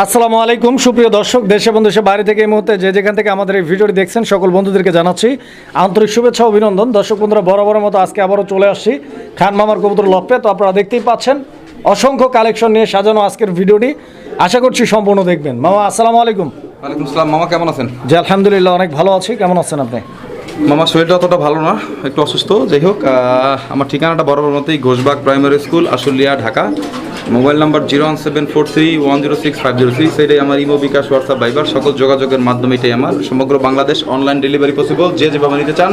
আসসালামু আলাইকুম। সুপ্রিয় দর্শক দেশে এবং দেশের বাইরে থেকে এই মুহূর্তে যে যেখান থেকে আমাদের এই ভিডিওটি দেখছেন সকল বন্ধুদেরকে জানাচ্ছি আন্তরিক শুভেচ্ছা অভিনন্দন। দর্শক বন্ধুরা বরাবর মতো আজকে আবারও চলে আসছি খান মামার কবুতর লপে তো আপনারা দেখতেই পাচ্ছেন অসংখ্য কালেকশন নিয়ে সাজানো আজকের ভিডিওটি। আশা করছি সম্পূর্ণ দেখবেন। মামা আসসালামু আলাইকুম। ওয়ালাইকুম সালাম মামা কেমন আছেন? জি আলহামদুলিল্লাহ অনেক ভালো আছি। কেমন আছেন আপনি? মামা, শরীরটা অতটা ভালো না, একটু অসুস্থ, যাই হোক আমার ঠিকানাটা বরাবর মতোই Ghoshbag primary school, Ashulia, Dhaka. Mobile number zero one seven four three one zero six five zero six এটাই আমার ইমো, বিকাশ, হোয়াটসঅ্যাপ, ভাইবার, সকল যোগাযোগের মাধ্যমে এটাই আমার। সমগ্র বাংলাদেশ অনলাইন ডেলিভারি পসিবল যে যেভাবে নিতে চান।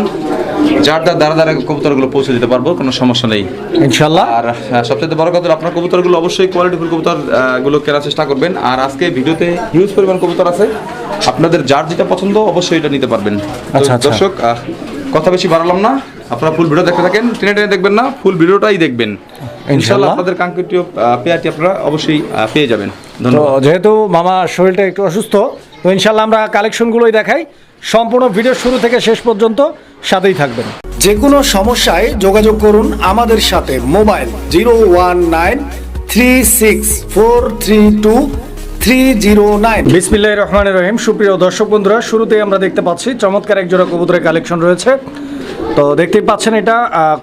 যার যার দ্বারা দ্বারা কবুতরগুলো পৌঁছে দিতে পারব কোনো সমস্যা নেই। ইনশাল্লাহ আর সবচেয়ে বড় কথা আপনার কবুতরগুলো অবশ্যই কোয়ালিটিফুল কবুতর আহ, গুলো কেনার চেষ্টা করবেন। আর আজকে ভিডিওতে হিউজ পরিমাণ কবুতর আছে। আপনাদের যার যেটা পছন্দ অবশ্যই এটা নিতে পারবেন। আচ্ছা, আচ্ছা। দর্শক কথা বেশি বাড়ালাম না। আপনারা ফুল ভিডিও দেখতে থাকেন টেনে টেনে দেখবেন না ফুল ভিডিওটাই দেখবেন। ইনশাল্লাহ। আপনাদের কাঙ্ক্ষিত পেয়ারটি আপনারা অবশ্যই পেয়ে যাবেন। ধন্যবাদ। যেহেতু মামা শরীরটা একটু অসুস্থ তো ইনশাল্লাহ আমরা কালেকশনগুলোই দেখাই। সম্পূর্ণ ভিডিও শুরু থেকে শেষ পর্যন্ত সাথেই থাকবেন। যে কোনো সমস্যায় যোগাযোগ করুন আমাদের সাথে mobile zero one nine three six four three two three zero nine. বিসমিল্লাহ রহমানের রহিম। সুপ্রিয় দর্শক বন্ধুরা শুরুতেই আমরা দেখতে পাচ্ছি চমৎকার এক জোড়া কবুতরের কালেকশন রয়েছে। তো দেখতেই পাচ্ছেন এটা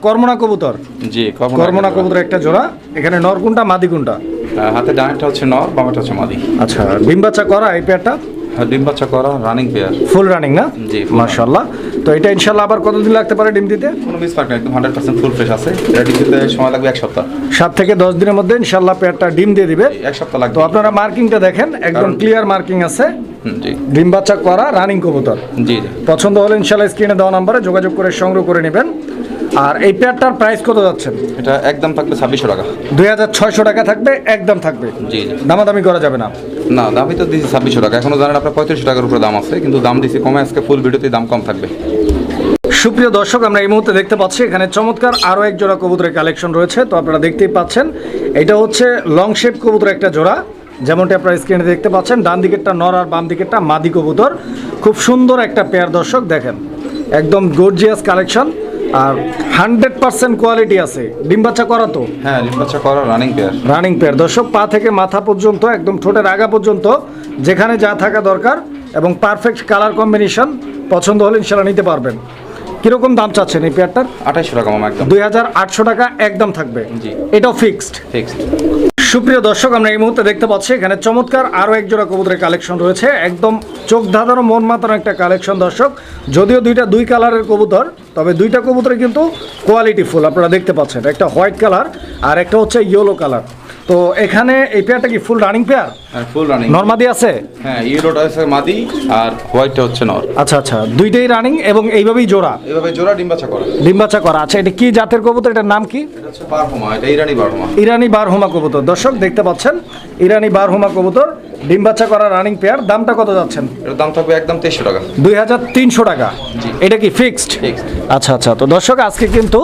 কর্মনা কবুতর। জি কর্মনা কবুতর। একটা জোড়া। এখানে নরকুন্টা মাদি কোনটা? হাতে হচ্ছে নর বামেরটা হচ্ছে মাদি। আচ্ছা ডিম বাচ্চা করা এই পেয়ারটা ডিম বাচ্চা করা রানিং পেয়ার ফুল রানিং না? জি, মাশাল্লাহ তো এটা ইনশাল্লাহ আবার কতদিন লাগতে পারে ডিম দিতে? কোনো মিস পার্ক না একদম হান্ড্রেড পার্সেন্ট ফুল ফ্রেশ আছে। রেডি দিতে সময় লাগবে এক সপ্তাহ। সাত থেকে দশ দিনের মধ্যে ইনশাল্লাহ পেয়ারটা ডিম দিয়ে দিবে। এক সপ্তাহ লাগবে। তো আপনারা মার্কিংটা দেখেন একদম ক্লিয়ার মার্কিং আছে। জি। ডিম বাচ্চা করা রানিং কবুতর। জি পছন্দ হলে ইনশাল্লাহ স্ক্রিনে দেওয়া নাম্বারে যোগাযোগ করে সংগ্রহ করে নেবেন। আর এই পেয়ারটার প্রাইস কত যাচ্ছেন এটা একদম থাকবে ছাব্বিশশো টাকা। দুই হাজার ছয়শো টাকা থাকবে একদম থাকবে। জি দামাদামি করা যাবে না। না দামই তো দিয়েছি ছাব্বিশশো টাকা। এখনও জানেন আপনার পঁয়ত্রিশশো টাকার উপরে দাম আছে কিন্তু দাম দিয়েছি কমে আজকে ফুল ভিডিওতে দাম কম থাকবে। সুপ্রিয় দর্শক আমরা এই মুহূর্তে দেখতে পাচ্ছি এখানে চমৎকার আরও এক জোড়া কবুতরের কালেকশন রয়েছে। তো আপনারা দেখতেই পাচ্ছেন এটা হচ্ছে লং শেপ কবুতর একটা জোড়া। যেমনটি আপনারা স্ক্রিনে দেখতে পাচ্ছেন ডান দিকেরটা নর আর বাম দিকেরটা মাদি কবুতর। খুব সুন্দর একটা পেয়ার দর্শক দেখেন। একদম গর্জিয়াস কালেকশন আর হান্ড্রেড পার্সেন্ট কোয়ালিটি আছে। ডিম বাচ্চা করা তো? হ্যাঁ ডিম বাচ্চা করা রানিং পেয়ার রানিং পেয়ার দর্শক পা থেকে মাথা পর্যন্ত একদম ঠোঁটের আগা পর্যন্ত যেখানে যা থাকা দরকার এবং পারফেক্ট কালার কম্বিনেশন পছন্দ হলে ইনশাল্লাহ নিতে পারবেন। কীরকম দাম চাচ্ছেন এই পেয়ারটার আঠাইশশো টাকা মামা একদম। দুই হাজার আটশো টাকা একদম থাকবে। জি। এটাও ফিক্সড ফিক্সড সুপ্রিয় দর্শক, আমরা এই মুহূর্তে দেখতে পাচ্ছি, এখানে চমৎকার আরও এক জোড়া কবুতরের কালেকশন রয়েছে। একদম চোখ ধাঁধানো, মন মাতানো একটা কালেকশন দর্শক। যদিও দুইটা দুই কালারের কবুতর, তবে দুইটা কবুতরে কিন্তু কোয়ালিটি ফুল আপনারা দেখতে পাচ্ছেন। একটা হোয়াইট কালার আর একটা হচ্ছে ইয়েলো কালার তো এখানে এই পেয়ারটা কি ফুল রানিং পেয়ার? হ্যাঁ ফুল রানিং নরমাদি আছে? হ্যাঁ ইয়েলোটা আছে মাদি আর হোয়াইটটা হচ্ছে নর। আচ্ছা আচ্ছা দুইটাই রানিং এবং এইভাবেই জোড়া? এইভাবে জোড়া ডিম করা। ডিম্বাচা ডিম বাচ্চা করা। আচ্ছা এটা কি জাতের কবুতর? এটার নাম কি? এটা হচ্ছে বারহুমা এটা ইরানি বারহুমা। ইরানি বারহুমা কবুতর। দর্শক দেখতে পাচ্ছেন ইরানি বারহুমা কবুতর। ডিম বাচ্চা করা রানিং পেয়ার দামটা কত যাচ্ছেন? দাম থাকবে একদম তেইশশো টাকা। দুই হাজার তিনশো টাকা। জি। এটা কি ফিক্সড আচ্ছা আচ্ছা। তো দর্শক আজকে কিন্তু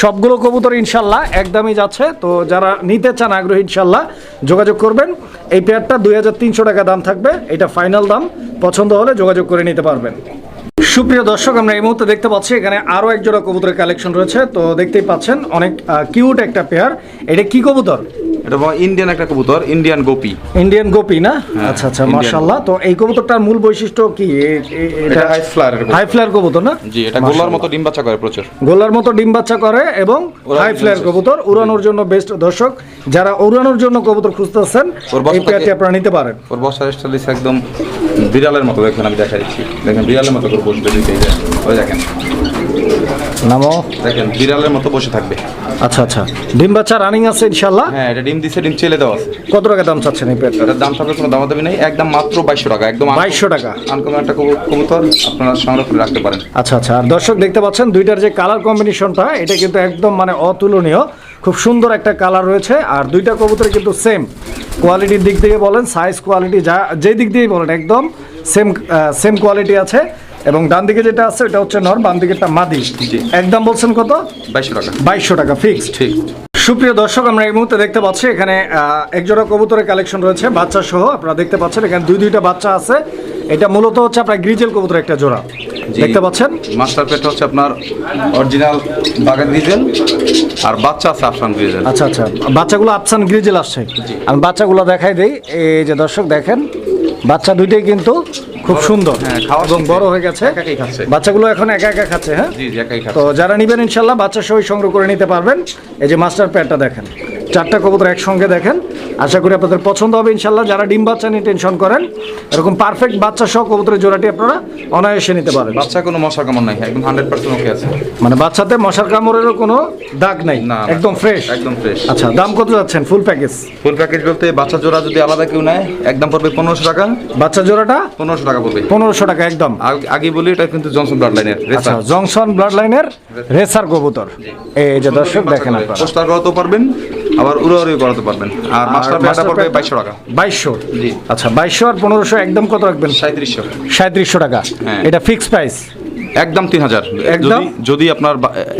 সবগুলো কবুতর ইনশাল্লাহ একদমই যাচ্ছে। তো যারা নিতে চান আগ্রহী ইনশাল্লাহ যোগাযোগ করবেন। এই পেয়ারটা দুই হাজার তিনশো টাকা দাম থাকবে। এটা ফাইনাল দাম। পছন্দ হলে যোগাযোগ করে নিতে পারবেন। সুপ্রিয় দর্শক আমরা এই মুহূর্তে দেখতে পাচ্ছি এখানে আরও এক জোড়া কবুতরের কালেকশন রয়েছে। তো দেখতেই পাচ্ছেন অনেক কিউট একটা পেয়ার এটা কি কবুতর? এটা ইন্ডিয়ান একটা কবুতর ইন্ডিয়ান গোপি। ইন্ডিয়ান গোপি না? হ্যাঁ, আচ্ছা আচ্ছা মাশাআল্লাহ। তো এই কবুতরটার মূল বৈশিষ্ট্য কি? এটা হাই ফ্লায়ারের হাই ফ্লায়ার কবুতর। না? জি এটা গোলার মতো ডিম বাচ্চা করে প্রচুর। গোলার মতো ডিম বাচ্চা করে এবং হাই ফ্লায়ার কবুতর উড়ানোর জন্য বেস্ট দর্শক। যারা উড়ানোর জন্য কবুতর খুঁজতেছেন এই পেয়ারটি আপনারা নিতে পারেন। ওর বসার স্টাইল একদম বিড়ালের মতো। দেখেন আমি দেখা দিচ্ছি। দেখেন বিড়ালের মতো করে বসবে দেখেন। ওই দেখেন। নামো। দেখেন বিড়ালের মতো বসে থাকবে। আচ্ছা আচ্ছা। ডিম বাচ্চা রানিং আছে ইনশাল্লাহ হ্যাঁ এটা ডিম দিছে ডিম চেলে দেওয়া আছে। কত টাকা দাম চাচ্ছেন এই পেয়ারটা এটার দাম থাকবে কোনো দামাদামি নেই একদম মাত্র বাইশশো টাকা একদম বাইশশো টাকা। আনকমন একটা কবুতর আপনারা সংগ্রহ করে রাখতে পারেন। আচ্ছা আচ্ছা। আর দর্শক দেখতে পাচ্ছেন দুইটার যে কালার কম্বিনেশনটা এটা কিন্তু একদম মানে অতুলনীয়। খুব সুন্দর একটা কালার রয়েছে আর দুইটা কবুতর কিন্তু সেম কোয়ালিটির দিক থেকে বলেন সাইজ কোয়ালিটি যা যে দিক দিয়েই বলেন একদম সেম সেম কোয়ালিটি আছে। এবং ডান দিকে যেটা আছে এটা হচ্ছে নর বাম দিকেরটা মাদি। জি। একদম বলছেন কত? বাইশশো টাকা। বাইশশো টাকা ফিক্সড ঠিক। সুপ্রিয় দর্শক আমরা এই মুহূর্তে দেখতে পাচ্ছি এখানে একজোড়া কবুতরের কালেকশন রয়েছে বাচ্চা সহ। আপনারা দেখতে পাচ্ছেন এখানে দুই দুইটা বাচ্চা আছে। এটা মূলত হচ্ছে আপনার গ্রিজেল কবুতর একটা জোড়া। দেখতে পাচ্ছেন? মাস্টার পেট হচ্ছে আপনার অরিজিনাল বাগান ডিজেল আর বাচ্চা আছে আফসান গ্রিজেল। আচ্ছা আচ্ছা। বাচ্চাগুলো আফসান গ্রিজেল আসছে। আমি বাচ্চাগুলো দেখাই দেই। এই যে দর্শক দেখেন বাচ্চা দুইটাই কিন্তু খুব সুন্দর। হ্যাঁ, খাওয়া এবং বড় হয়ে গেছে। বাচ্চাগুলো এখন একা একা খাচ্ছে হ্যাঁ? তো যারা নিবেন ইনশাল্লাহ বাচ্চা সহ সংগ্রহ করে নিতে পারবেন। এই যে মাস্টার প্যাডটা দেখেন। চারটা কবুতর একসঙ্গে দেখেন। আশা করি আপনাদের পছন্দ হবে ইনশাল্লাহ। যারা ডিম বাচ্চা নিয়ে টেনশন করেন এরকম পারফেক্ট বাচ্চা সহ কবুতরের জোড়াটি আপনারা অনায়াসে নিতে পারেন। বাচ্চা কোনো মশার কামড় নাই একদম হান্ড্রেড পার্সেন্ট ওকে আছে। মানে বাচ্চাতে মশার কামড়েরও কোনো দাগ নাই না। একদম ফ্রেশ একদম ফ্রেশ আচ্ছা দাম কত যাচ্ছেন? ফুল প্যাকেজ ফুল প্যাকেজ বলতে বাচ্চা জোড়া যদি আলাদা কেউ নেয় একদম পড়বে পনেরোশো টাকা। বাচ্চা জোড়াটা? পনেরোশো টাকা পড়বে। পনেরোশো টাকা একদম। আগে বলি এটা কিন্তু জনসন ব্লাড লাইনের আচ্ছা জংশন ব্লাড লাইনের রেসার কবুতর। এই যে দর্শক দেখেন আপনারা। পোস্টার করাতে পারবেন। আবার উড়াউড়ি করাতে পারবেন। আর মাস্টার পেয়ারটা পড়বে বাইশশো টাকা। বাইশশো? জি। আচ্ছা বাইশশো আর পনেরোশো একদম কত রাখবেন? সাঁত্রিশশো। সাঁত্রিশশো টাকা। হ্যাঁ। এটা ফিক্স প্রাইস একদম তিন হাজার। একদম? যদি আপনার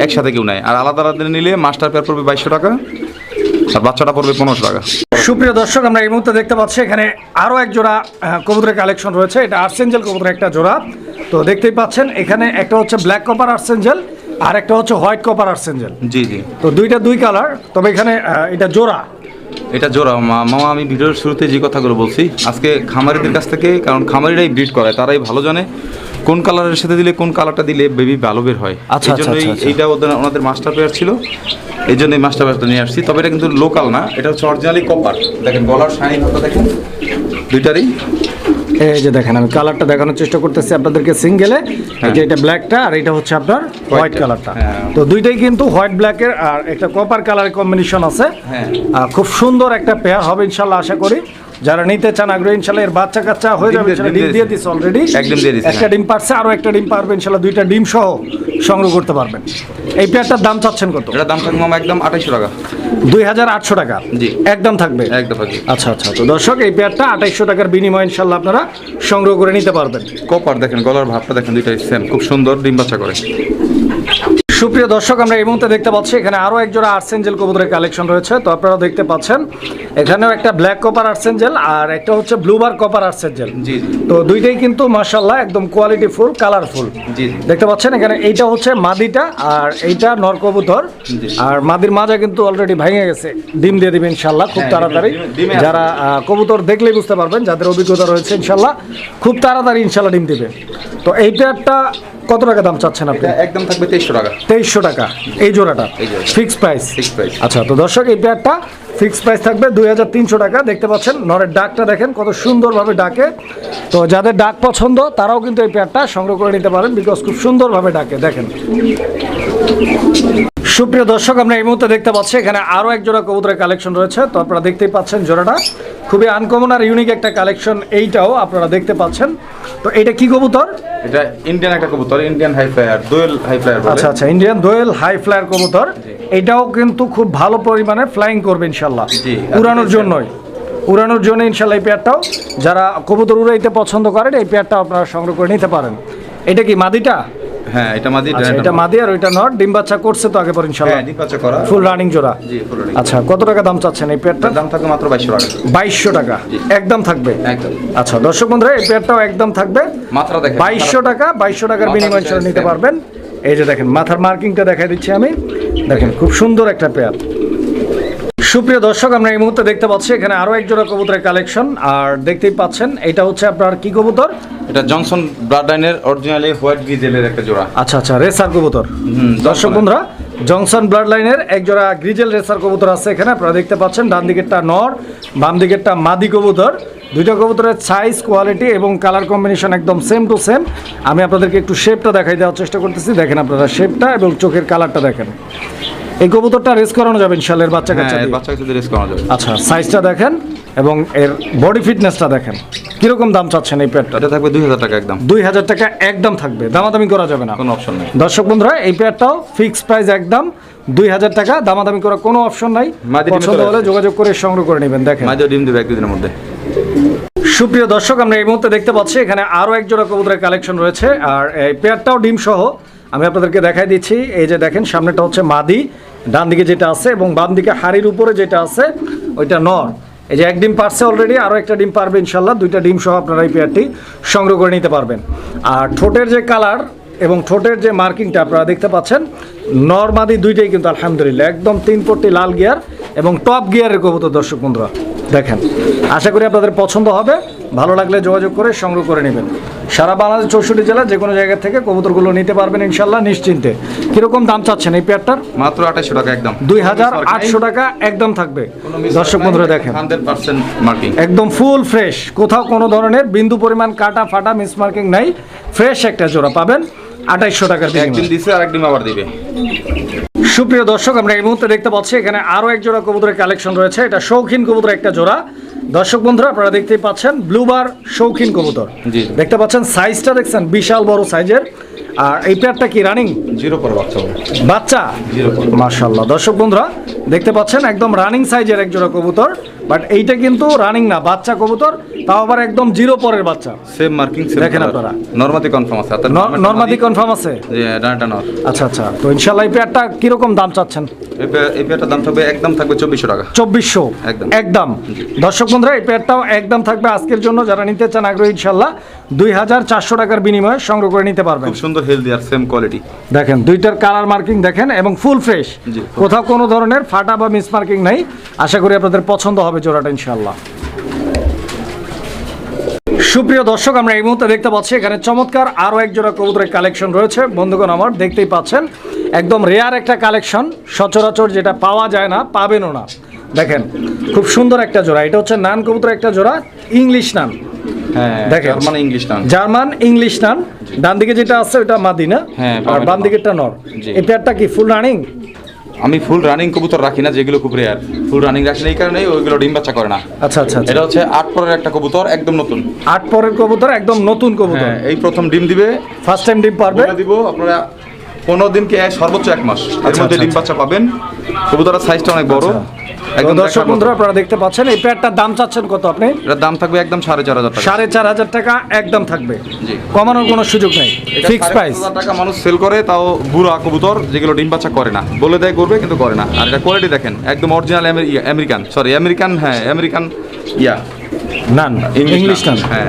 একসাথে কেউ নেয়। আর আলাদা আলাদা নিলে মাস্টার পেয়ার পড়বে বাইশশো টাকা আর বাচ্চাটা পড়বে পনেরোশো টাকা। সুপ্রিয় দর্শক আমরা এই মুহূর্তে দেখতে পাচ্ছি এখানে আরও এক জোড়া কবুতরের কালেকশন রয়েছে। এটা আর্সেঞ্জেল কবুতরের একটা জোড়া। তো দেখতেই পাচ্ছেন এখানে একটা হচ্ছে ব্ল্যাক কপার আর্সেঞ্জেল আর একটা হচ্ছে হোয়াইট কপার আর্সেঞ্জেল। জি জি। তো দুইটা দুই কালার তবে এখানে এটা জোড়া। এটা জোড়া। মামা আমি ভিডিওর শুরুতে যে কথাগুলো বলছি আজকে খামারিদের কাছ থেকে কারণ খামারিরাই ব্রিড করায় তারাই ভালো জানে কোন কালারের সাথে দিলে কোন কালারটা দিলে বেবি ভালো বের হয়। আচ্ছা, এই জন্যই আচ্ছা, আচ্ছা। এইটা ওদের ওনাদের মাস্টার পেয়ার ছিল। এই জন্য মাস্টার পেয়ারটা নিয়ে আসছি। তবে এটা কিন্তু লোকাল না এটা হচ্ছে অরিজিনালি কপার দেখেন গলার শাইন দেখেন? দুইটারই। এই যে দেখেন আমি কালারটা দেখানোর চেষ্টা করতেছি আপনাদেরকে সিঙ্গেলে যে এটা ব্ল্যাকটা আর এটা হচ্ছে আপনার হোয়াইট কালারটা হ্যাঁ। তো দুইটাই কিন্তু হোয়াইট ব্ল্যাকের আর একটা কপার কালারের কম্বিনেশন আছে। হ্যাঁ। খুব সুন্দর একটা পেয়ার হবে ইনশাল্লাহ আশা করি। যারা নিতে চান আগ্রহী ইনশাল্লাহ এর বাচ্চা কাচ্চা হয়ে যাবে ডিম দিয়ে দিচ্ছে অলরেডি একদম দিয়ে দিছে, একটা হ্যাঁ। ডিম পারছে আরও একটা ডিম পারবে ইনশাল্লাহ দুইটা ডিম সহ সংগ্রহ করতে পারবেন। এই পেয়ারটার দাম চাচ্ছেন কত? এটার দাম থাকবে মামা একদম আঠাইশো টাকা। দুই হাজার আটশো টাকা? জি। একদম থাকবে? একদম থাকবে। আচ্ছা আচ্ছা তো দর্শক এই পেয়ারটা আঠাইশশো টাকার বিনিময়ে ইনশাল্লাহ আপনারা সংগ্রহ করে নিতে পারবেন। কপার দেখেন গলার ভাবটা দেখেন দুইটাই সেম খুব সুন্দর ডিম বাচ্চা করে। সুপ্রিয় দর্শক আমরা এই মুহূর্তে দেখতে পাচ্ছি এখানে আরও এক জোড়া আর্সেঞ্জেল কবুতরের কালেকশন রয়েছে। তো আপনারা দেখতে পাচ্ছেন এখানেও একটা ব্ল্যাক কপার আর্সেঞ্জেল আর একটা হচ্ছে ব্লুবার কপার আর্সেঞ্জেল। তো দুইটাই কিন্তু মাশাল্লাহ একদম কোয়ালিটি ফুল কালারফুল দেখতে পাচ্ছেন এখানে এইটা হচ্ছে মাদিটা আর এইটা নর কবুতর। আর মাদির মাজা কিন্তু অলরেডি ভেঙে গেছে। ডিম দিয়ে দিবে ইনশাল্লাহ খুব হ্যাঁ, তাড়াতাড়ি। যারা কবুতর দেখলেই বুঝতে পারবেন যাদের অভিজ্ঞতা রয়েছে ইনশাল্লাহ খুব তাড়াতাড়ি ইনশাল্লাহ ডিম দিবে। তো এইটা একটা কত টাকা দাম চাচ্ছেন আপনি? একদম থাকবে তেইশশো টাকা। তেইশশো টাকা। এই জোড়াটা। Fix price. আচ্ছা তো দর্শক এই পেয়ারটা ফিক্স প্রাইস থাকবে দুই হাজার তিনশো টাকা। দেখতে পাচ্ছেন নরের ডাকটা দেখেন কত সুন্দরভাবে ডাকে। তো যাদের ডাক পছন্দ তারাও কিন্তু এই পেয়ারটা সংগ্রহ করে নিতে পারেন বিকজ খুব সুন্দরভাবে ডাকে দেখেন। সুপ্রিয় দর্শক আমরা এই মুহূর্তে দেখতে পাচ্ছি এখানে আরও এক জোড়া কবুতরের কালেকশন রয়েছে। তো আপনারা দেখতেই পাচ্ছেন জোড়াটা। খুবই আনকমন আর ইউনিক একটা কালেকশন এইটাও আপনারা দেখতে পাচ্ছেন। তো এটা কি কবুতর? এটা ইন্ডিয়ান একটা কবুতর ইন্ডিয়ান হাই ফ্লায়ার দোয়েল হাই ফ্লায়ার আচ্ছা আচ্ছা ইন্ডিয়ান দোয়েল হাই ফ্লায়ার কবুতর। এটাও কিন্তু খুব ভালো পরিমাণে ফ্লাইং করবে ইনশাল্লাহ উড়ানোর জন্যই। উড়ানোর জন্য ইনশাল্লাহ এই পেয়ারটাও যারা কবুতর উড়াইতে পছন্দ করেন এই পেয়ারটাও আপনারা সংগ্রহ করে নিতে পারেন। এটা কি মাদিটা? হ্যাঁ এটা মাদি আচ্ছা এটা মাদি আর ওইটা নট। ডিম বাচ্চা করছে তো আগে পর ইনশাল্লাহ হ্যাঁ ডিম বাচ্চা করা। ফুল রানিং জোড়া। জি ফুল রেডি আচ্ছা কত টাকা দাম চাচ্ছেন এই পেয়ারটা দাম থাকবে মাত্র টাকা। টাকা। একদম থাকবে? একদম। আচ্ছা দর্শক বন্ধুরা এই পেয়ারটাও একদম থাকবে। মাত্রা দেখেন। বাইশশো টাকা টাকার নিতে পারবেন। এই যে দেখেন মাথার মার্কিংটা দেখাই দিচ্ছি আমি। দেখেন খুব সুন্দর একটা পেয়ার সুপ্রিয় দর্শক আমরা এই মুহূর্তে দেখতে পাচ্ছি এখানে আরও এক জোড়া কবুতরের কালেকশন। আর দেখতেই পাচ্ছেন এটা হচ্ছে আপনার কি কবুতর? এটা জনসন ব্লাড লাইনের অরিজিনালি হোয়াইট ভিজেলের একটা জোড়া। আচ্ছা আচ্ছা রেসার কবুতর। দর্শক বন্ধুরা জংশন ব্লাড লাইনের এক জোড়া গ্রিজেল রেসার কবুতর আছে এখানে আপনারা দেখতে পাচ্ছেন ডান দিকেরটা নর বাম দিকেরটা মাদি কবুতর। দুইটা কবুতরের সাইজ কোয়ালিটি এবং কালার কম্বিনেশন একদম সেম টু সেম আমি আপনাদেরকে একটু শেপটা দেখাই দেওয়ার চেষ্টা করতেছি। দেখেন আপনারা শেপটা এবং চোখের কালারটা দেখেন। এই কবুতরটা রেস করানো যাবে ইনশাল্লাহ এর বাচ্চা কাচ্চা হ্যাঁ। বাচ্চা কাছে রেস করা যাবে। আচ্ছা সাইজটা দেখেন এবং এর বডি ফিটনেসটা দেখেন। কীরকম দাম চাচ্ছেন এই পেয়ারটা এটা থাকবে দুই হাজার টাকা একদম। দুই হাজার টাকা একদম থাকবে দামাদামি করা যাবে না। কোনো অপশন নেই। দর্শক বন্ধুরা এই পেয়ারটাও ফিক্স প্রাইস একদম দুই হাজার টাকা দামাদামি করার কোনো অপশন নাই। পছন্দ হলে যোগাযোগ করে সংগ্রহ করে নেবেন দেখেন। মাঝে ডিম দেবে এক দুদিনের মধ্যে। সুপ্রিয় দর্শক আমরা এই মুহূর্তে দেখতে পাচ্ছি এখানে আরও এক জোড়া কবুতরের কালেকশন রয়েছে আর এই পেয়ারটাও ডিম সহ আমি আপনাদেরকে দেখাই দিচ্ছি, এই যে দেখেন, সামনেটা হচ্ছে মাদি ডান দিকে যেটা আছে এবং বাম দিকে হাড়ির উপরে যেটা আছে, ওইটা নর। এই যে এক ডিম পারছে অলরেডি আরও একটা ডিম পারবে ইনশাল্লাহ, দুইটা ডিম সহ আপনারা এই পেয়ারটি সংগ্রহ করে নিতে পারবেন। আর ঠোঁটের যে কালার এবং ঠোঁটের যে মার্কিংটা আপনারা দেখতে পাচ্ছেন নর্মাদি দুইটাই কিন্তু আলহামদুলিল্লাহ, একদম তিন পট্টি লাল গিয়ার এবং টপ গিয়ারের কবুতর, দর্শক বন্ধুরা, দেখেন। আশা করি আপনাদের পছন্দ হবে। ভালো লাগলে যোগাযোগ করে সংগ্রহ করে নেবেন। সারা বাংলাদেশ চৌষট্টি জেলা যে কোনো জায়গা থেকে কবুতরগুলো নিতে পারবেন ইনশাল্লাহ নিশ্চিন্তে। কীরকম দাম চাচ্ছেন এই পেয়ারটার? মাত্র আঠাশশো টাকা একদম। দুই হাজার আটশো টাকা একদম থাকবে। দর্শক বন্ধুরা দেখেন। মার্কিং একদম ফুল ফ্রেশ কোথাও কোনো ধরনের বিন্দু পরিমাণ কাটা ফাটা মিসমার্কিং নাই। ফ্রেশ একটা জোড়া পাবেন আঠাইশশো টাকার একদিন দিছে আর একদিন আবার দিবে। সুপ্রিয় দর্শক আমরা এই মুহূর্তে দেখতে পাচ্ছি এখানে আরও এক জোড়া কবুতরের কালেকশন রয়েছে। এটা শৌখিন কবুতর একটা জোড়া। দর্শক বন্ধুরা আপনারা দেখতেই পাচ্ছেন ব্লুবার শৌখিন কবুতর। জি। দেখতে পাচ্ছেন সাইজটা দেখছেন বিশাল বড় সাইজের আর এই পেয়ারটা কি রানিং জিরো পর বাচ্চা বাচ্চা? জিরো পর মার্শাল্লাহ দর্শক বন্ধুরা দেখতে পাচ্ছেন একদম রানিং সাইজের এক জোড়া কবুতর। বাট এইটা কিন্তু রানিং না বাচ্চা কবুতর তাও আবার একদম জিরো পরের বাচ্চা। সেম মার্কিং দেখেন আপনারা। নরমাদি কনফার্ম আছে। নর্মাদি কনফার্ম আছে? যে ডানাটা নর আচ্ছা আচ্ছা। তো ইনশাল্লাহ এই পেয়ারটা কীরকম দাম চাচ্ছেন? এই পেয়ারটার দাম থাকবে একদম থাকবে চব্বিশশো টাকা। চব্বিশশো? একদম। একদম। দর্শক বন্ধুরা এই পেয়ারটাও একদম থাকবে আজকের জন্য। যারা নিতে চান আগ্রহী হাজার চারশো টাকার বিনিময়ে সংগ্রহ করে নিতে পারবেন। খুব সুন্দর হেলদি আর সেম কোয়ালিটি দেখেন দুইটার কালার মার্কিং দেখেন এবং ফুল ফ্রেশ কোথাও কোনো ধরনের ফাটা বা মিস মার্কিং নাই। আশা করি আপনাদের পছন্দ হবে। জোড়াটা ইনশাল্লাহ সুপ্রিয় দর্শক আমরা এই মুহূর্তে দেখতে পাচ্ছি এখানে চমৎকার আরও এক জোড়া কবুতরের কালেকশন রয়েছে। বন্ধুগণ আমার দেখতেই পাচ্ছেন একদম রেয়ার একটা কালেকশন সচরাচর যেটা পাওয়া যায় না পাবেনও না। দেখেন খুব সুন্দর একটা জোড়া। এটা হচ্ছে নান কবুতর একটা জোড়া ইংলিশ নান। হ্যাঁ দেখেন। ইংলিশ নাম জার্মান ইংলিশ নান। ডান দিকে যেটা আছে ওটা মাদি না হ্যাঁ, আর বাম দিকেরটা নর। এই পেয়ারটা কি ফুল রানিং আমি ফুল রানিং কবুতর রাখি না যেগুলো খুব রেয়ার ফুল রানিং রাখি না এই কারণে ওইগুলো ডিম বাচ্চা করে না। আচ্ছা আচ্ছা আচ্ছা। এটা হচ্ছে আট পরের একটা কবুতর একদম নতুন। আট পরের কবুতর একদম নতুন কবুতর। হ্যাঁ এই প্রথম ডিম দিবে। ফার্স্ট টাইম ডিম পারবে। দিব আপনারা পনেরো দিনকে সর্বোচ্চ এক মাস। এর আচ্ছা, মধ্যে আচ্ছা, ডিম বাচ্চা পাবেন। কবুতরের সাইজটা অনেক বড়। একদম দর্শক বন্ধুরা আপনারা দেখতে পাচ্ছেন এই পেয়ারটার দাম চাচ্ছেন কত আপনি? এটার দাম থাকবে একদম সাড়ে চার হাজার টাকা। সাড়ে চার হাজার টাকা একদম থাকবে। কমানোর কোনো সুযোগ নেই। ফিক্স প্রাইস টাকা মানুষ সেল করে তাও বুড়া কবুতর যেগুলো ডিম বাচ্চা করে না। বলে দেয় করবে কিন্তু করে না। আর এটা কোয়ালিটি দেখেন একদম অরিজিনাল আমেরিকান সরি আমেরিকান হ্যাঁ American yeah. Nun English nun হ্যাঁ।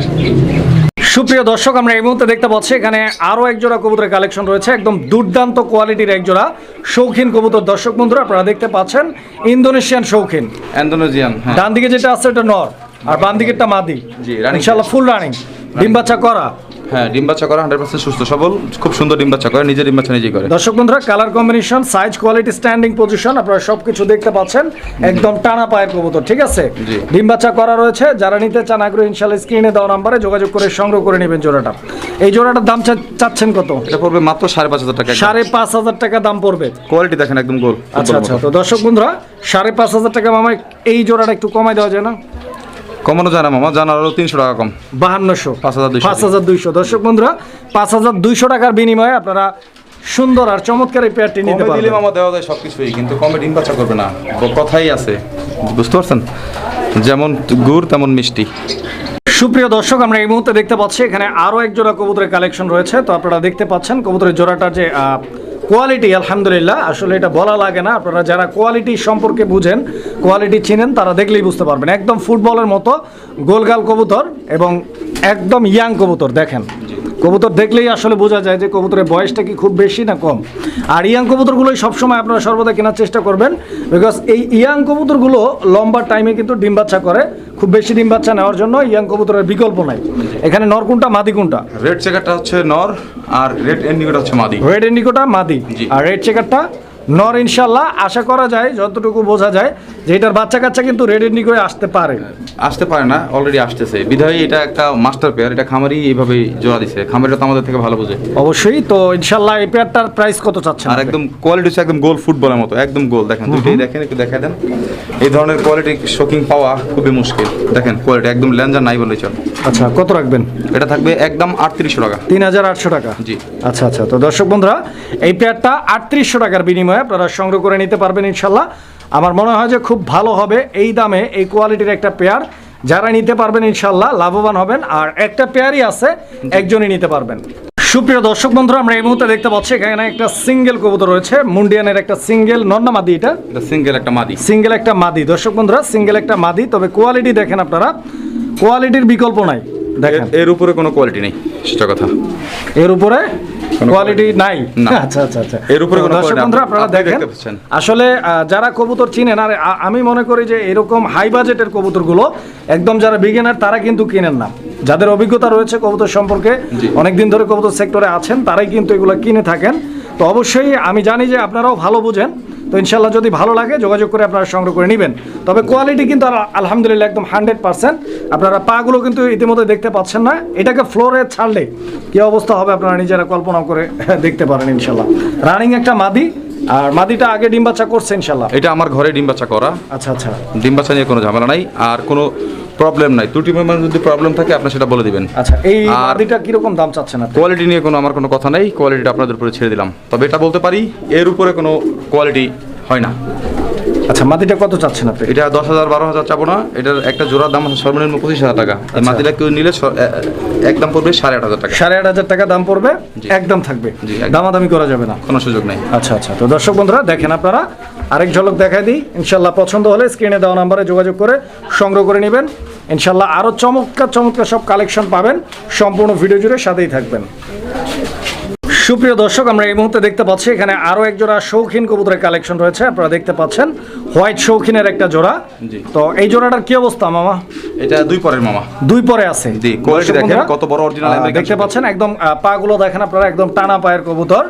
সুপ্রিয় দর্শক আমরা এই মুহূর্তে দেখতে পাচ্ছি এখানে আরও একজোড়া কবুতরের কালেকশন রয়েছে একদম দুর্দান্ত কোয়ালিটির একজোড়া শৌখিন কবুতর। দর্শক বন্ধুরা আপনারা দেখতে পাচ্ছেন ইন্দোনেশিয়ান শৌখিন। অ্যান্ডোনেজিয়ান হ্যাঁ। ডান দিকে যেটা আছে এটা নর আর বাম দিকেরটা মাদি ইনশাআল্লাহ ফুল রানিং ডিম বাচ্চা করা। হ্যাঁ ডিম বাচ্চা করে হান্ড্রেড পার্সেন্ট সুস্থ সবল খুব সুন্দর ডিম বাচ্চা করে নিজে ডিম বাচ্চা নিজেই করে। দর্শক বন্ধুরা colour combination size quality standing position আপনারা সবকিছু দেখতে পাচ্ছেন একদম টানা পায়ের কবুতর ঠিক আছে। ডিম বাচ্চা করা রয়েছে যারা নিতে চান আগ্রহ ইনশাল্লাহ স্ক্রিনে দেওয়া নাম্বারে যোগাযোগ করে সংগ্রহ করে নেবেন জোড়াটা। এই জোড়াটার দাম চাচ্ছেন কত? এটা পড়বে মাত্র সাড়ে পাঁচ হাজার টাকা সাড়ে পাঁচ হাজার টাকা দাম পড়বে। কোয়ালিটি দেখেন একদম গোল আচ্ছা আচ্ছা। তো দর্শক বন্ধুরা সাড়ে পাঁচ হাজার টাকা মামায় এই জোড়াটা একটু কমাই দেওয়া যায় না? কমানো যায় না মামা জানার আরও তিনশো টাকা কম। বাহান্নশো। 5,200 পাঁচ হাজার দুইশো। দর্শক বন্ধুরা পাঁচ হাজার দুইশো টাকার বিনিময়ে আপনারা সুন্দর আর চমৎকার এই পেয়ারটি নিতে কমে দিলে মামা দেওয়া যায় সবকিছুই কিন্তু কমে ডিম বাচ্চা করবে না। কথাই আছে। বুঝতে পারছেন? যেমন গুড় তেমন মিষ্টি। সুপ্রিয় দর্শক আমরা এই মুহূর্তে দেখতে পাচ্ছি এখানে আরও এক জোড়া কবুতরের কালেকশন রয়েছে। তো আপনারা দেখতে পাচ্ছেন কবুতরের জোড়াটার যে কোয়ালিটি আলহামদুলিল্লাহ আসলে এটা বলা লাগে না। আপনারা যারা কোয়ালিটি সম্পর্কে বুঝেন কোয়ালিটি চিনেন, তারা দেখলেই বুঝতে পারবেন। একদম ফুটবলের মতো গোলগাল কবুতর এবং একদম ইয়াং কবুতর, দেখেন। কবুতর দেখলেই আসলে বোঝা যায় যে কবুতরের বয়সটা কি খুব বেশি না কম। আর ইয়াং কবুতরগুলোই সবসময় আপনারা সর্বদা কেনার চেষ্টা করবেন বিকজ এই ইয়াং কবুতরগুলো লম্বা টাইমে কিন্তু ডিম বাচ্চা করে। খুব বেশি ডিম বাচ্চা নেওয়ার জন্য ইয়াং কবুতরের বিকল্প নাই। এখানে নর কোনটা? মাদি কোনটা? রেড চেকারটা হচ্ছে নর আর রেড এন্ডিকোটা হচ্ছে মাদি। রেড এন্ডিকোটা মাদি। আর রেড চেকারটা নর ইনশাল্লাহ আশা করা যায় যতটুকু বোঝা যায় যে এটার বাচ্চা কাচ্চা কিন্তু রেড ইন্ডিকোয় আসতে পারে। আসতে পারে না অলরেডি আসতেছে। বিধায় এটা একটা মাস্টার পেয়ার এটা খামারি এইভাবে জোড়া দিছে। খামারিটা তো আমাদের থেকে ভালো বোঝে। অবশ্যই তো ইনশাল্লাহ এই পেয়ারটার প্রাইস কত চাচ্ছেন আর একদম কোয়ালিটি হচ্ছে একদম গোল ফুটবলের মতো একদম গোল দেখেন দুইটাই দেখেন একটু দেখা দেন। এই ধরনের কোয়ালিটি শোকিং পাওয়া খুবই মুশকিল। দেখেন কোয়ালিটি একদম ল্যাঞ্জার নাই বলে চল। আচ্ছা কত রাখবেন? এটা থাকবে একদম আটত্রিশশো টাকা। তিন হাজার আটশো টাকা? জি। আচ্ছা আচ্ছা তো দর্শক বন্ধুরা এই পেয়ারটা আটত্রিশশো টাকার বিনিময়ে আপনারা সংগ্রহ করে নিতে পারবেন ইনশাল্লাহ। আমার মনে হয় যে খুব ভালো হবে এই দামে এই কোয়ালিটির একটা পেয়ার। যারা নিতে পারবেন ইনশাল্লাহ লাভবান হবেন। আর একটা পেয়ারই আছে একজনই নিতে পারবেন। সুপ্রিয় দর্শক বন্ধুরা আমরা এই মুহূর্তে দেখতে পাচ্ছি এখানে একটা সিঙ্গেল কবুতর রয়েছে মুন্ডিয়ানের একটা সিঙ্গেল নন্না মাদি এটা সিঙ্গেল একটা মাদি। সিঙ্গেল একটা মাদি। দর্শক বন্ধুরা সিঙ্গেল একটা মাদি। তবে কোয়ালিটি দেখেন আপনারা কোয়ালিটির বিকল্প নাই। এর- উপরে কোনো কোয়ালিটি নেই সেটা কথা। এর উপরে কোয়ালিটি নাই। আচ্ছা আচ্ছা আচ্ছা। এর উপরে কোনো দর্শক বন্ধুরা আপনারা দেখেন আসলে যারা কবুতর চিনেন আর আমি মনে করি যে এরকম হাই বাজেটের কবুতরগুলো একদম যারা বিগিনার তারা কিন্তু কিনেন না। যাদের অভিজ্ঞতা রয়েছে কবুতর সম্পর্কে। অনেকদিন ধরে কবুতর সেক্টরে আছেন তারাই কিন্তু এগুলো কিনে থাকেন। তো অবশ্যই আমি জানি যে আপনারাও ভালো বুঝেন। তো ইনশাল্লাহ যদি ভালো লাগে, যোগাযোগ করে আপনারা সংগ্রহ করে নেবেন। তবে কোয়ালিটি কিন্তু আলহামদুলিল্লাহ একদম হান্ড্রেড পার্সেন্ট আপনারা পাগুলো কিন্তু ইতিমধ্যে দেখতে পাচ্ছেন না। এটাকে ফ্লোরে ছাড়লে কি অবস্থা হবে আপনারা নিজেরা কল্পনা করে দেখতে পারেন ইনশাল্লাহ রানিং একটা মাদি। আর মাদিটা আগে ডিম বাচ্চা করছে ইনশাল্লাহ এটা আমার ঘরে ডিম বাচ্চা করা। আচ্ছা আচ্ছা। ডিম বাচ্চা নিয়ে কোনো ঝামেলা নাই আর কোনো প্রবলেম নাই। দুটি পরিমাণ যদি প্রবলেম থাকে আপনি সেটা বলে দিবেন। আচ্ছা এই মাদিটা কি রকম দাম চাচ্ছেন আপনি? কোয়ালিটি নিয়ে কোনো আমার কোনো কথা নাই কোয়ালিটিটা আপনাদের উপরে ছেড়ে দিলাম। তবে এটা বলতে পারি এর উপরে কোনো কোয়ালিটি হয় না। আচ্ছা মাটিটা কত চাচ্ছেন আপনি? এটা দশ হাজার বারো হাজার চাবো না এটার একটা জোড়ার দাম আছে সর্বনিম্ন পঁচিশ হাজার টাকা। এই মাটিটা কেউ নিলে একদম পড়বে সাড়ে আট হাজার টাকা। সাড়ে আট হাজার টাকা দাম পড়বে একদম থাকবে। দামাদামি করা যাবে না। কোনো সুযোগ নেই। আচ্ছা আচ্ছা। তো দর্শক বন্ধুরা দেখেন আপনারা আরেক ঝলক দেখাই দিই। ইনশাল্লাহ পছন্দ হলে স্ক্রিনে দেওয়া নাম্বারে যোগাযোগ করে সংগ্রহ করে নেবেন। ইনশাল্লাহ আরও চমৎকার চমৎকার সব কালেকশন পাবেন। সম্পূর্ণ ভিডিও জুড়ে সাথেই থাকবেন। সুপ্রিয় দর্শক আমরা এই মুহূর্তে দেখতে পাচ্ছি এখানে আরও এক জোড়া শৌখিন কবুতরের কালেকশন রয়েছে। আপনারা দেখতে পাচ্ছেন হোয়াইট শৌখিনের একটা জোড়া। তো এই জোড়াটার কি অবস্থা মামা? এটা দুই পরের মামা। দুই পরে আছে। জি, quality দেখেন, কত বড় অরিজিনাল দেখতে পাচ্ছেন একদম পাগুলো দেখেন আপনারা একদম টানা পায়ের কবুতর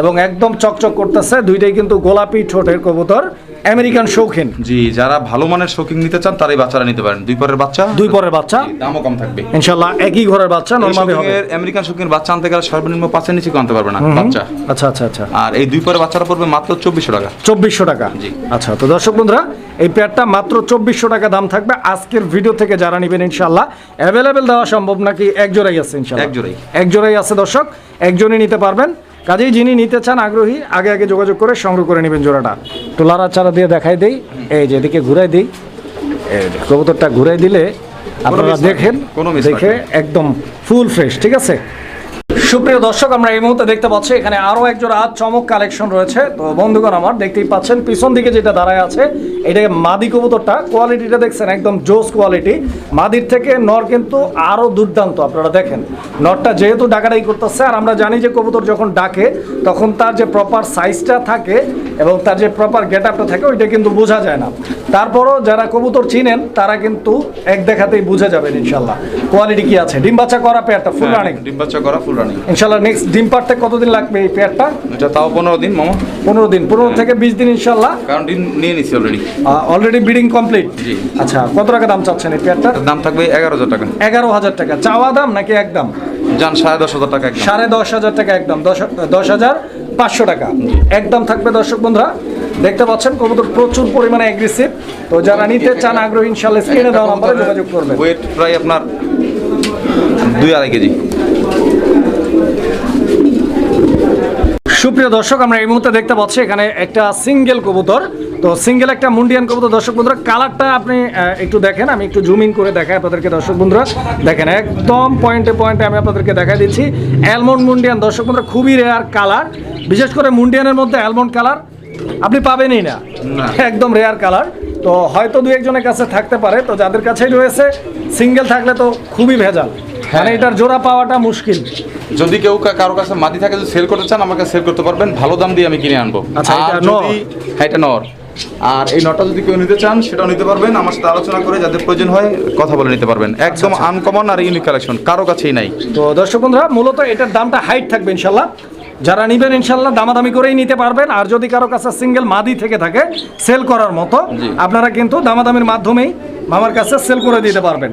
এবং একদম চকচক করতেছে দুইটাই কিন্তু গোলাপি ঠোঁটের কবুতর। আমেরিকান শৌখিন। জি যারা ভালো মানের শৌখিন নিতে চান তারাই বাচ্চারা নিতে পারেন। দুই পরের বাচ্চা? দুই পরের বাচ্চা? দামও কম থাকবে। ইনশাল্লাহ একই ঘরের বাচ্চা নর্মালি হবে। আমেরিকান শৌখিন বাচ্চা আনতে গেলে সর্বনিম্ন পাঁচের নিচে আনতে পারবে না বাচ্চা। আচ্ছা আচ্ছা আচ্ছা। আর এই দুই পরের বাচ্চারা পড়বে মাত্র চব্বিশশো টাকা। চব্বিশশো টাকা। জি। আচ্ছা তো দর্শক বন্ধুরা এই পেয়ারটা মাত্র চব্বিশশো টাকা দাম থাকবে। আজকের ভিডিও থেকে যারা নেবেন ইনশাল্লাহ অ্যাভেলেবেল দেওয়া সম্ভব নাকি? এক জোড়াই আছে ইনশাল্লাহ এক জোড়াই। এক জোড়াই আছে দর্শক। একজনই নিতে পারবেন। কাজেই যিনি নিতে চান আগ্রহী আগে আগে যোগাযোগ করে সংগ্রহ করে নেবেন জোড়াটা। তো লারা চারা দিয়ে দেখাই দেই। এই যে এদিকে ঘুরাই দিই। কবুতরটা ঘুরাই দিলে আপনারা দেখেন দেখে একদম ফুল ফ্রেশ ঠিক আছে? সুপ্রিয় দর্শক আমরা এই মুহূর্তে দেখতে পাচ্ছি এখানে আরও একজোড়া চমক কালেকশন রয়েছে। তো বন্ধুগণ আমার দেখতেই পাচ্ছেন পিছন দিকে যেটা দাঁড়ায় আছে এটা মাদি কবুতরটা। কোয়ালিটিটা দেখছেন একদম জোস কোয়ালিটি। মাদির থেকে নর কিন্তু আরও দুর্দান্ত আপনারা দেখেন। নরটা যেহেতু ডাকাডাকি করতেছে আর আমরা জানি যে কবুতর যখন ডাকে তখন তার যে প্রপার সাইজটা থাকে এবং তার যে প্রপার গেট আপটা থাকে ওইটা কিন্তু বোঝা যায় না। তারপরও যারা কবুতর চিনেন তারা কিন্তু এক দেখাতেই বুঝে যাবেন ইনশাল্লাহ কোয়ালিটি কি আছে? ডিম বাচ্চা করা পেয়ারটা ফুল রানিং ডিম বাচ্চা করা ফুল রানিং ইনশাল্লাহ নেক্সট ডিম পারতে কতদিন লাগবে এই পেয়ারটা? এটা তাও পনেরো দিন মামা। পনেরো দিন পনেরো থেকে বিশ দিন ইনশাল্লাহ। কারণ ডিম নিয়ে নিছি অলরেডি অলরেডি বিডিং কমপ্লিট জি। আচ্ছা কত টাকা দাম চাচ্ছেন এই পেয়ারটার দাম থাকবে এগারো হাজার টাকা। এগারো হাজার টাকা। চাওয়া দাম নাকি একদম? যান সাড়ে দশ হাজার টাকা সাড়ে দশ হাজার টাকা একদম। দশ দশ হাজার পাঁচশো টাকা। একদম থাকবে দর্শক বন্ধুরা। দেখতে পাচ্ছেন কবুতর প্রচুর পরিমাণে অ্যাগ্রেসিভ তো যারা নিতে চান আগ্রহী ইনশাল্লাহ স্ক্রিনে দেওয়া নাম্বারে যোগাযোগ করবেন। ওয়েট প্রায় আপনার দুই আড়াই কেজি। সুপ্রিয় দর্শক আমরা এই মুহূর্তে দেখতে পাচ্ছি এখানে একটা সিঙ্গেল কবুতর। তো সিঙ্গেল একটা মুন্ডিয়ান কবুতর। দর্শক বন্ধুরা কালারটা আপনি একটু দেখেন। আমি একটু জুম ইন করে দেখাই আপনাদেরকে দর্শক বন্ধুরা। দেখেন একদম পয়েন্টে পয়েন্টে আমি আপনাদেরকে দেখাই দিচ্ছি। অ্যালমন্ড মুন্ডিয়ান দর্শক বন্ধুরা খুবই রেয়ার কালার বিশেষ করে মুন্ডিয়ানের মধ্যে অ্যালমন্ড কালার আপনি পাবেনই না। না। একদম রেয়ার কালার তো হয়তো দু একজনের কাছে থাকতে পারে। তো যাদের কাছেই রয়েছে সিঙ্গেল থাকলে তো খুবই ভেজাল। মানে এটার জোড়া পাওয়াটা মুশকিল। যদি কেউ কা- কারও কাছে মাটি থাকে যদি সেল করতে চান আমাকে সেল করতে পারবেন। ভালো দাম দিয়ে আমি কিনে আনব। আচ্ছা, এটা নর। হ্যাঁ এটা নর। আর এই নটা যদি কেউ নিতে চান সেটাও নিতে পারবেন। আমার সাথে আলোচনা করে যাদের প্রয়োজন হয় কথা বলে নিতে পারবেন। একদম আনকমন আর ইউনিক কালেকশন কারও কাছেই নাই। তো দর্শক বন্ধুরা মূলত এটার দামটা হাইট থাকবে ইনশাল্লাহ যারা নিবেন ইনশাল্লাহ দামাদামি করেই নিতে পারবেন। আর যদি কারও কাছে সিঙ্গেল মাদি থেকে থাকে সেল করার মতো আপনারা কিন্তু দামাদামির মাধ্যমেই মামার কাছে সেল করে দিতে পারবেন।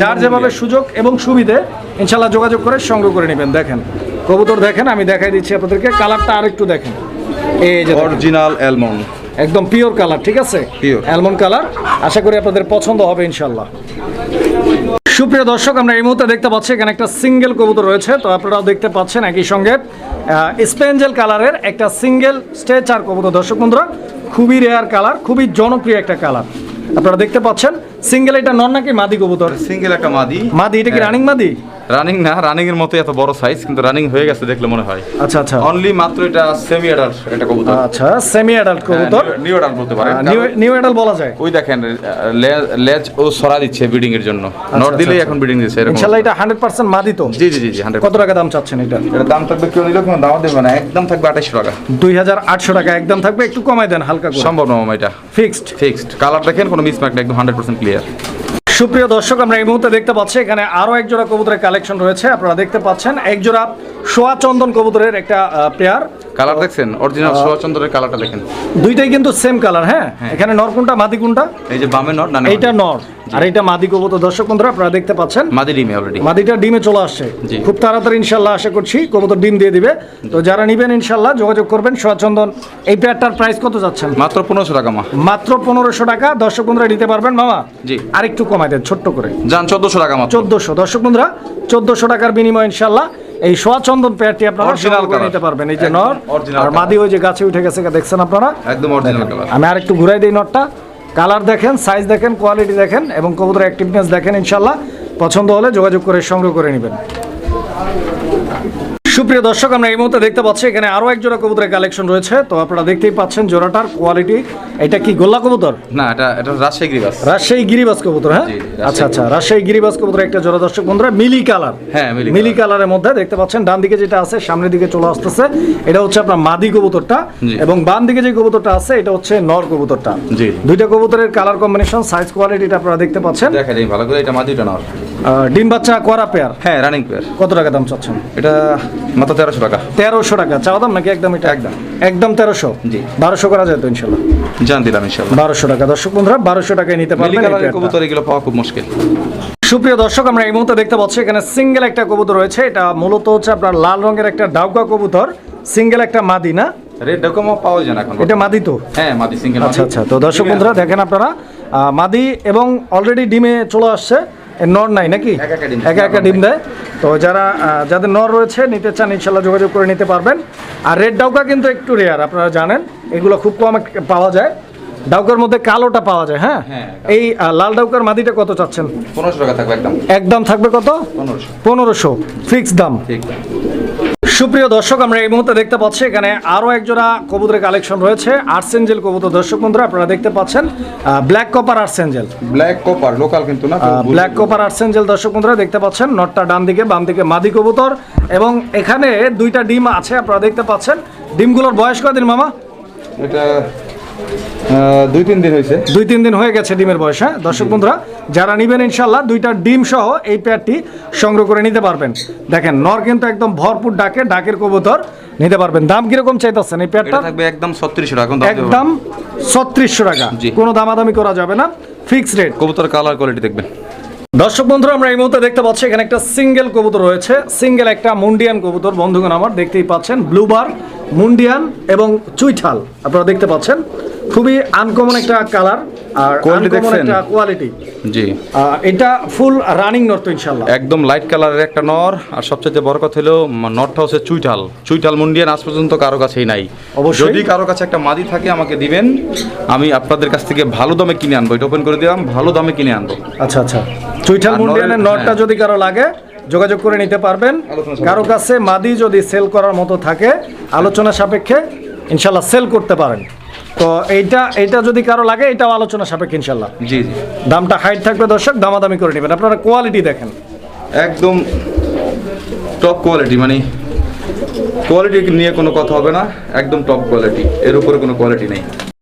যার যেভাবে সুযোগ এবং সুবিধে ইনশাল্লাহ যোগাযোগ করে সংগ্রহ করে নেবেন। দেখেন কবুতর দেখেন আমি দেখাই দিচ্ছি আপনাদেরকে কালারটা আরেকটু দেখেন। এই যে অরিজিনাল অ্যালমন্ড একদম পিওর কালার ঠিক আছে? Pure. অ্যালমন্ড কালার আশা করি আপনাদের পছন্দ হবে ইনশাল্লাহ। সুপ্রিয় দর্শক আমরা এই মুহূর্তে দেখতে পাচ্ছি এখানে একটা সিঙ্গেল কবুতর রয়েছে। তো আপনারাও দেখতে পাচ্ছেন একই সঙ্গে স্পেঞ্জেল কালারের একটা সিঙ্গেল স্টেচার কবুতর। দর্শক বন্ধুরা খুবই রেয়ার কালার খুবই জনপ্রিয় একটা কালার আপনারা দেখতে পাচ্ছেন সিঙ্গেল এটা নন নাকি মাদি কবুতর? সিঙ্গেল একটা মাদি। মাদি এটা কি হ্যাঁ। রানিং মাদি? রানিং না রানিং এর মতো এত বড় সাইজ কিন্তু রানিং হয়ে গেছে দেখলে মনে হয়। আচ্ছা আচ্ছা। অনলি মাত্র এটা সেমি অ্যাডাল্ট এটা কবুতর। আচ্ছা সেমি অ্যাডাল্ট কবুতর। নিউ অ্যাডাল্ট বলতে পারেন। নিউ অ্যাডাল্ট বলা যায়। ওই দেখেন লেজ ও সরা দিচ্ছে ব্রিডিং এর জন্য। নট আচ্ছা, দিলেই আচ্ছা। এখন ব্রিডিং দিচ্ছে এরকম ইনশাল্লাহ এটা হান্ড্রেড পার্সেন্ট মাদি তো? জি জি জি জি হান্ড্রেড কত টাকা দাম চাচ্ছেন এটা? এটা দাম থাকবে কেউ নিলে কোনো দাম দেবে না একদম থাকবে আঠাইশশো টাকা। দুই হাজার আটশো টাকা একদম থাকবে একটু কমাই দেন হালকা করে। সম্ভব না এটা। ফিক্সড ফিক্সড কালার দেখেন কোনো মিসম্যাচ একদম হান্ড্রেড পার্সেন্ট ক্লিয়ার সুপ্রিয় দর্শক আমরা এই মুহূর্তে দেখতে পাচ্ছি এখানে আরও এক জোড়া কবুতরের কালেকশন রয়েছে। আপনারা দেখতে পাচ্ছেন এক জোড়া সোয়া চন্দন কবুতরের একটা পেয়ার কালার দেখছেন? অরিজিনাল সোয়া চন্দনের কালারটা দেখেন। দুইটাই কিন্তু সেম কালার হ্যাঁ? এখানে নর কোনটা মাদি কোনটা এই যে বামে নর না এইটা নর। আর এটা মাদি কবুতর। দর্শক বন্ধুরা আপনারা দেখতে পাচ্ছেন। মাদি ডিমে অলরেডি মাদিটা ডিমে চলে আসছে। খুব তাড়াতাড়ি ইনশাল্লাহ আশা করছি কবুতর ডিম দিয়ে দিবে। তো যারা নিবেন ইনশাল্লাহ যোগাযোগ করবেন। সোয়াচন্দন এই পেয়ারটার প্রাইস কত যাচ্ছেন মাত্র পনেরোশো টাকা মা। মাত্র পনেরোশো টাকা। দর্শক বন্ধুরা নিতে পারবেন মামা? জি। আর একটু কমাই দেন ছোট্ট করে। যান চোদ্দশো টাকা মা চোদ্দশো। দর্শক বন্ধুরা চোদ্দশো টাকার বিনিময় ইনশাল্লাহ এই সোয়াচন্দন পেয়ারটি আপনারা সংগ্রহ করে নিতে পারবেন। এই যে নর আর। মাদি ওই যে গাছে উঠে গেছে দেখছেন আপনারা? একদম অরিজিনাল আমি আর একটু ঘুরাই দিই নটটা কালার দেখেন সাইজ দেখেন কোয়ালিটি দেখেন এবং কবুতর অ্যাক্টিভনেস দেখেন ইনশাল্লাহ পছন্দ হলে যোগাযোগ করে সংগ্রহ করে নেবেন। সুপ্রিয় দর্শক আমরা এই মুহূর্তে দেখতে পাচ্ছি এখানে আরও এক জোড়া কবুতরের কালেকশন রয়েছে। তো আপনারা দেখতেই পাচ্ছেন জোড়াটার কোয়ালিটি এটা কি গোল্লা কবুতর? না এটা এটা রাজশাহী গ্রিবাস। রাজশাহী গিরিবাস কবুতর হ্যাঁ? আচ্ছা আচ্ছা রাজশাহী গিরিবাস কবুতর একটা জোড়া দর্শক বন্ধুরা মিলি কালার। হ্যাঁ, মিলি কালারের মধ্যে দেখতে পাচ্ছেন ডান দিকে যেটা আছে সামনের দিকে চলে আসতেছে। এটা হচ্ছে আপনার মাদি কবুতরটা এবং বাম দিকে যে কবুতরটা আছে এটা হচ্ছে নর কবুতরটা। জি। দুইটা কবুতরের কালার কম্বিনেশন সাইজ কোয়ালিটিটা আপনারা দেখতে পাচ্ছেন। দেখা যায় ভালো করে এটা মাদিটা নর ডিম বাচ্চা করা পেয়ার? হ্যাঁ রানিং পেয়ার কত টাকা দাম চাচ্ছেন? এটা মাত্র তেরোশো টাকা। তেরোশো টাকা। চাওয়া দাম নাকি একদম এটা? একদম। একদম তেরোশো? জি। বারোশো করা যায় তো ইনশাল্লাহ? জান দিলাম ইনশাল্লাহ। বারোশো টাকা। দর্শক বন্ধুরা বারোশো টাকায় নিতে পারবেন। কবুতর এগুলো পাওয়া খুব মুশকিল। সুপ্রিয় দর্শক আমরা এই মুহূর্তে দেখতে পাচ্ছি এখানে সিঙ্গেল একটা কবুতর রয়েছে। এটা মূলত হচ্ছে আপনার লাল রঙের একটা ডাউকা কবুতর। সিঙ্গেল একটা মাদি না? রেড ডকুমো পাওয়া যায় না এখন এটা মাদি তো? হ্যাঁ মাদি সিঙ্গেল আচ্ছা আচ্ছা। তো দর্শক বন্ধুরা দেখেন আপনারা মাদি এবং অলরেডি ডিমে চলে আসছে। নর নাই নাকি? একা একা ডিম। দেয়। তো যারা যাদের নর রয়েছে নিতে চান ইনশাল্লাহ যোগাযোগ করে নিতে পারবেন। আর রেড ডাউকা কিন্তু একটু রেয়ার আপনারা জানেন। এগুলো খুব কম পাওয়া যায়। ডাউকার মধ্যে কালোটা পাওয়া যায় হ্যাঁ? হ্যাঁ। এই লাল ডাউকার মাদিটা কত চাচ্ছেন? পনেরোশো টাকা থাকবে একদম। একদম থাকবে কত? পনেরোশো। পনেরোশো। ফিক্স দাম। সুপ্রিয় দর্শক আমরা এই মুহূর্তে দেখতে পাচ্ছি এখানে আরও একজোড়া কবুতরের কালেকশন রয়েছে। আর্সেঞ্জেল কবুতর দর্শক বন্ধুরা আপনারা দেখতে পাচ্ছেন black copper archangel. Black copper local কিন্তু না ব্ল্যাক কপার আর্সেঞ্জেল দর্শক বন্ধুরা দেখতে পাচ্ছেন নটটা ডান দিকে বাম দিকে মাদি কবুতর। এবং এখানে দুইটা ডিম আছে আপনারা দেখতে পাচ্ছেন। ডিমগুলোর বয়স কদিন মামা? এটা দুই তিন দিন হয়েছে। দুই তিন দিন হয়ে গেছে ডিমের বয়স হ্যাঁ? দর্শক বন্ধুরা যারা নিবেন ইনশাল্লাহ দুইটা ডিম সহ এই পেয়ারটি সংগ্রহ করে নিতে পারবেন। দেখেন নর কিন্তু একদম ভরপুর ডাকে ডাকের কবুতর নিতে পারবেন। দাম কীরকম চাইতেছেন এই থাকবে একদম ছত্রিশশো টাকা। একদম ছত্রিশশো টাকা। কোনো দামাদামি করা যাবে না। ফিক্স রেট কবুতর কালার কোয়ালিটি দেখবেন। দর্শক বন্ধুরা আমরা এই মুহূর্তে দেখতে পাচ্ছি এখানে একটা সিঙ্গেল কবুতর রয়েছে। সিঙ্গেল একটা মুন্ডিয়ান কবুতর বন্ধুগণ আমার দেখতেই পাচ্ছেন। ব্লুবার মুন্ডিয়ান এবং চুইঠাল। আপনারা দেখতে পাচ্ছেন। খুবই আনকমন একটা কালার আর আনকমন একটা কোয়ালিটি জি। এটা ফুল রানিং নর্থ ইনশাল্লাহ একদম লাইট কালারের একটা নর। আর সবচেয়ে বড় কথা হলো নরটা হচ্ছে চুইঠাল। চুইটাল মুন্ডিয়ান আজ পর্যন্ত কারও কাছেই নাই। অবশ্যই। যদি কারও কাছে একটা মাদি থাকে আমাকে দিবেন। আমি আপনাদের কাছ থেকে ভালো দামে কিনে আনব। এটা ওপেন করে দিলাম ভালো দামে কিনে আনব। আচ্ছা আচ্ছা। চুইঠাল মুন্ডিয়ানের নটটা হ্যাঁ। যদি কারও লাগে যোগাযোগ করে নিতে পারবেন। কারও কাছে মাদি যদি সেল করার মতো থাকে আলোচনা সাপেক্ষে ইনশাল্লাহ সেল করতে পারেন। তো এইটা এইটা যদি কারও লাগে এটাও আলোচনা সাপেক্ষে ইনশাল্লাহ। জি জি। দামটা হাইট থাকবে দর্শক দামাদামি করে নেবেন। আপনারা কোয়ালিটি দেখেন। একদম টপ কোয়ালিটি মানে কোয়ালিটি নিয়ে কোনো কথা হবে না একদম টপ কোয়ালিটি এর উপরে কোনো কোয়ালিটি নেই।